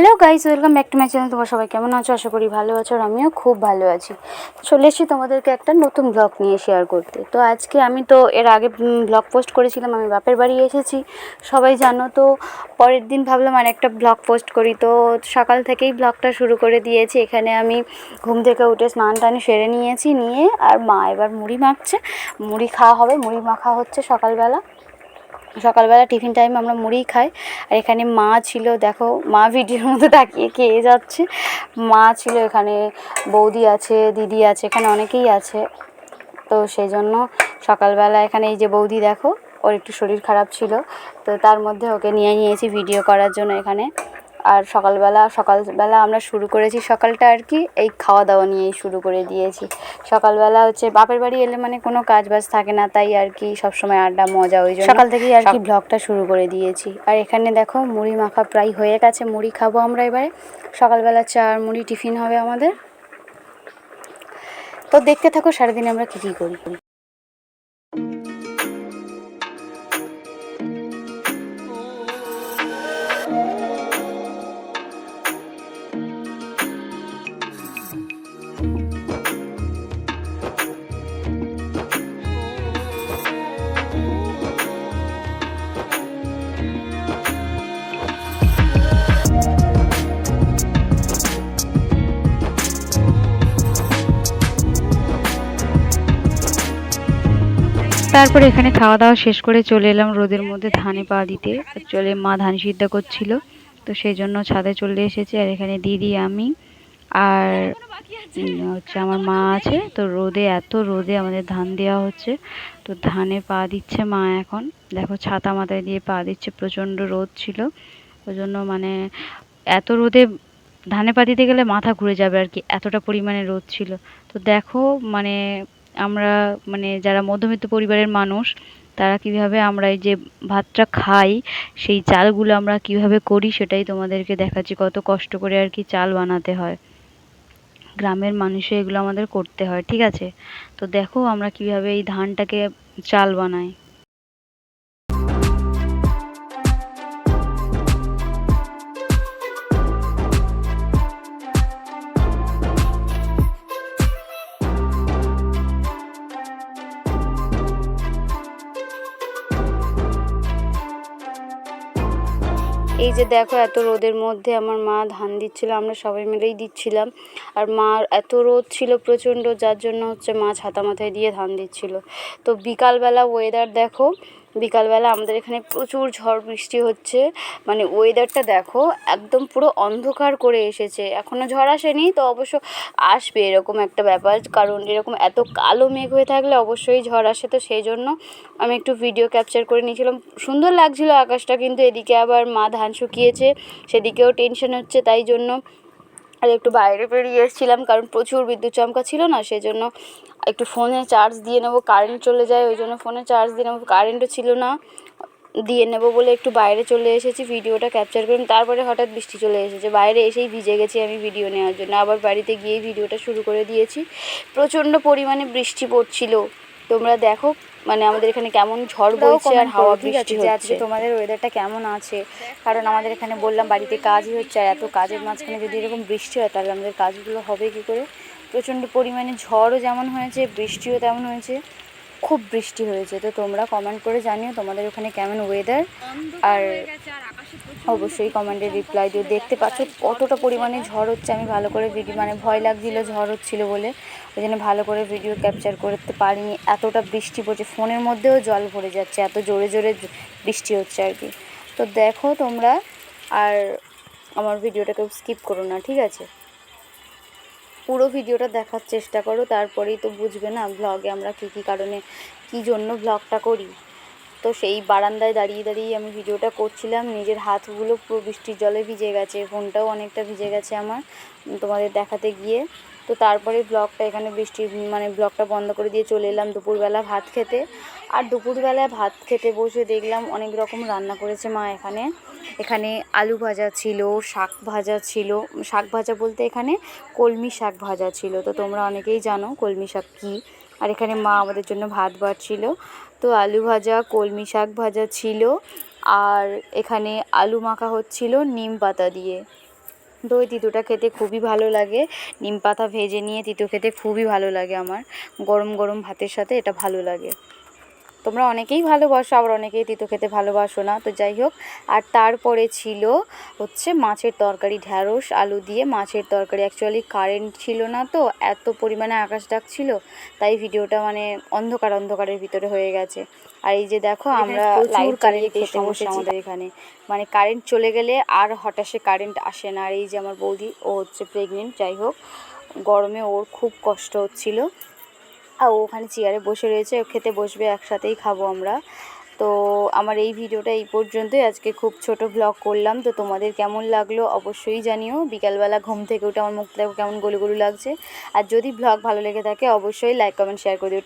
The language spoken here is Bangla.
Hello guys welcome back to my channel তোমার সবাই কেমন আছো? আশা করি ভালো আছো আর আমিও খুব ভালো আছি। চলে এসেছি তোমাদেরকে একটা নতুন ব্লগ নিয়ে শেয়ার করতে। তো আজকে আমি তো এর আগে ব্লগ পোস্ট করেছিলাম, আমি বাপের বাড়ি এসেছি। সবাই জানো তো, পরের দিন ভাবলাম আর একটা ব্লগ পোস্ট করি। তো সকাল থেকেই ব্লগটা শুরু করে দিয়েছি। এখানে আমি ঘুম থেকে উঠে স্নান টান সেরে নিয়েছি, নিয়ে আর মা এবার মুড়ি মাখছে। মুড়ি খাওয়া হবে, মুড়ি মাখা হচ্ছে সকালবেলা। সকালবেলা টিফিন টাইমে আমরা মুড়ি খাই। আর এখানে মা ছিল, দেখো, মা ভিডিওর মধ্যে তাকিয়ে খেয়ে যাচ্ছে। মা ছিল এখানে, বৌদি আছে, দিদি আছে, এখানে অনেকেই আছে। তো সেই জন্য সকালবেলা এখানে এই যে বৌদি দেখো, ওর একটু শরীর খারাপ ছিল। তো তার মধ্যে ওকে নিয়ে নিয়েছি ভিডিও করার জন্য এখানে। আর সকালবেলা সকালবেলা আমরা শুরু করেছি সকালটা আর কি এই খাওয়া দাওয়া নিয়েই শুরু করে দিয়েছি। সকালবেলা হচ্ছে বাপের বাড়ি এলে মানে কোনো কাজ বাজ থাকে না তাই আর কি সবসময় আড্ডা মজা ওই জন্য সকাল থেকেই আর কি ব্লগটা শুরু করে দিয়েছি। আর এখানে দেখো মুড়ি মাখা প্রায় হয়ে গেছে মুড়ি খাব আমরা এবারে। সকালবেলা চা আর মুড়ি টিফিন হবে আমাদের। তো দেখতে থাকো সারাদিনে আমরা কী কী করি। তারপরে এখানে খাওয়া দাওয়া শেষ করে চলে এলাম রোদের মধ্যে ধানে পা দিতে। চলে মা ধান সিদ্ধ করছিল, তো সেই জন্য ছাদে চলে এসেছি। আর এখানে দিদি, আমি আর হচ্ছে আমার মা আছে। তো রোদে, এত রোদে আমাদের ধান দেওয়া হচ্ছে। তো ধানে পা দিচ্ছে মা এখন। দেখো ছাতা মাথায় দিয়ে পা দিচ্ছে, প্রচণ্ড রোদ ছিল। ওই জন্য মানে এত রোদে ধানে পা দিতে গেলে মাথা ঘুরে যাবে আর কি, এতটা পরিমাণে রোদ ছিল। তো দেখো মানে আমরা মানে যারা মধ্যবিত্ত পরিবারের মানুষ, তারা কীভাবে আমরা এই যে ভাতটা খাই, সেই চালগুলো আমরা কীভাবে করি সেটাই তোমাদেরকে দেখাচ্ছি। কত কষ্ট করে আর কি চাল বানাতে হয়। গ্রামের মানুষে এগুলো আমাদের করতে হয়, ঠিক আছে? তো দেখো আমরা কীভাবে এই ধানটাকে চাল বানাই। এই যে দেখো, এত রোদের মধ্যে আমার মা ধান দিচ্ছিল, আমরা সবাই মিলেই দিচ্ছিলাম। আর মার এত রোদ ছিল প্রচণ্ড, যার জন্য হচ্ছে মা ছাতা মাথায় দিয়ে ধান দিচ্ছিল। তো বিকালবেলা ওয়েদার দেখো বিকালবেলা আমাদের এখানে প্রচুর ঝড় বৃষ্টি হচ্ছে। মানে ওয়েদারটা দেখো, একদম পুরো অন্ধকার করে এসেছে। এখনও ঝড় আসেনি, তো অবশ্য আসবে এরকম একটা ব্যাপার। কারণ এরকম এত কালো মেঘ হয়ে থাকলে অবশ্যই ঝড় আসে, তো সেই জন্য আমি একটু ভিডিও ক্যাপচার করে নিয়েছিলাম। সুন্দর লাগছিল আকাশটা, কিন্তু এদিকে আবার মা ধান শুকিয়েছে, সেদিকেও টেনশন হচ্ছে, তাই জন্য আর একটু বাইরে বেরিয়ে এসেছিলাম, কারণ প্রচুর বিদ্যুৎ চমকা ছিল না সেই জন্য একটু ফোনে চার্জ দিয়ে নেব কারেন্ট চলে যায়, ওই জন্য ফোনে চার্জ দিয়ে নেব কারেন্টও ছিল না, দিয়ে নেব বলে একটু বাইরে চলে এসেছি ভিডিওটা ক্যাপচার করলাম তারপরে হঠাৎ বৃষ্টি চলে এসেছে, বাইরে এসেই ভিজে গেছি আমি ভিডিও নেওয়ার জন্য, আবার বাড়িতে গিয়েই ভিডিওটা শুরু করে দিয়েছি, প্রচণ্ড পরিমাণে বৃষ্টি পড়ছিল, তোমরা দেখো মানে আমাদের এখানে কেমন ঝড় বইছে আর হাওয়া বৃষ্টি হচ্ছে। তোমাদের ওয়েদারটা কেমন আছে? কারণ আমাদের এখানে বললাম বাড়িতে কাজই হচ্ছে আর এত কাজের মাঝখানে যদি এরকম বৃষ্টি হয় তাহলে আমাদের কাজগুলো হবে কি করে? প্রচণ্ড পরিমাণে ঝড়ও যেমন হয়েছে বৃষ্টিও তেমন হয়েছে খুব বৃষ্টি হয়েছে। তো তোমরা কমেন্ট করে জানিও তোমাদের ওখানে কেমন ওয়েদার আর অবশ্যই কমেন্টে রিপ্লাই দিও। দেখতে পাচ্ছ কতটা পরিমাণে ঝড় হচ্ছে। আমি ভালো করে ভিডিও মানে ভয় লাগছিল, ঝড় হচ্ছিল বলে। ওই জন্য ভালো করে ভিডিও ক্যাপচার করতে পারিনি। এতটা বৃষ্টি পড়ছে। ফোনের মধ্যেও জল ভরে যাচ্ছে। এত জোরে জোরে বৃষ্টি হচ্ছে আর কি। তো দেখো তোমরা, আর আমার ভিডিওটাকে স্কিপ করো না, ঠিক আছে? পুরো ভিডিওটা দেখার চেষ্টা করো। তারপরেই তো বুঝবে না ব্লগে আমরা কী কী কারণে কী জন্য ব্লগটা করি। তো সেই বারান্দায় দাঁড়িয়ে দাঁড়িয়ে আমি ভিডিওটা করছিলাম। নিজের হাতগুলো পুরো বৃষ্টির জলে ভিজে গেছে, ফোনটাও অনেকটা ভিজে গেছে আমার তোমাদের দেখাতে গিয়ে। তো তারপরে ব্লগটা এখানে বৃষ্টি মানে ব্লগটা বন্ধ করে দিয়ে চলে এলাম দুপুরবেলা ভাত খেতে। আর দুপুরবেলায় ভাত খেতে বসে দেখলাম অনেক রকম রান্না করেছে মা এখানে। এখানে আলু ভাজা ছিল, শাক ভাজা ছিল, শাক ভাজা বলতে এখানে কলমি শাক ভাজা ছিল। তো তোমরা অনেকেই জানো কলমি শাক কী। আর এখানে মা আমাদের জন্য ভাত বাড়ছিল তো আলু ভাজা, কলমি শাক ভাজা ছিল আর এখানে আলু মাখা হচ্ছিল নিম পাতা দিয়ে। দই তিতুটা খেতে খুবই ভালো লাগে। নিম পাতা ভেজে নিয়ে তিতু খেতে খুবই ভালো লাগে আমার। গরম গরম ভাতের সাথে এটা ভালো লাগে। তোমরা অনেকেই ভালোবাসো আবার অনেকেই তিতো খেতে ভালোবাসো না। তো যাই হোক আর তারপরে ছিল হচ্ছে মাছের তরকারি ঢ্যাঁড়স আলু দিয়ে মাছের তরকারি। অ্যাকচুয়ালি কারেন্ট ছিল না তো এত পরিমাণে আকাশ ডাকছিল তাই ভিডিওটা মানে অন্ধকার অন্ধকারের ভিতরে হয়ে গেছে। আর এই যে দেখো আমরা লাইট কারেন্টের সমস্যা আমাদের এখানে। মানে কারেন্ট চলে গেলে আর হঠাৎ কারেন্ট আসে না। আর এই যে আমার বৌদি ও হচ্ছে প্রেগনেন্ট যাই হোক গরমে ওর খুব কষ্ট হচ্ছিল। আর ওখানে চেয়ারে বসে রয়েছে ও খেতে বসবে, একসাথেই খাব আমরা। তো আমার এই ভিডিওটা এই পর্যন্তই। আজকে খুব ছোট ব্লগ করলাম, তো তোমাদের কেমন লাগল অবশ্যই জানিও। বিকালবেলা ঘুম থেকে ওটা আমার মুখটা কেমন গলু গলু লাগছে। আর যদি ব্লগ ভালো লেগে থাকে, অবশ্যই লাইক কমেন্ট শেয়ার করে দিও।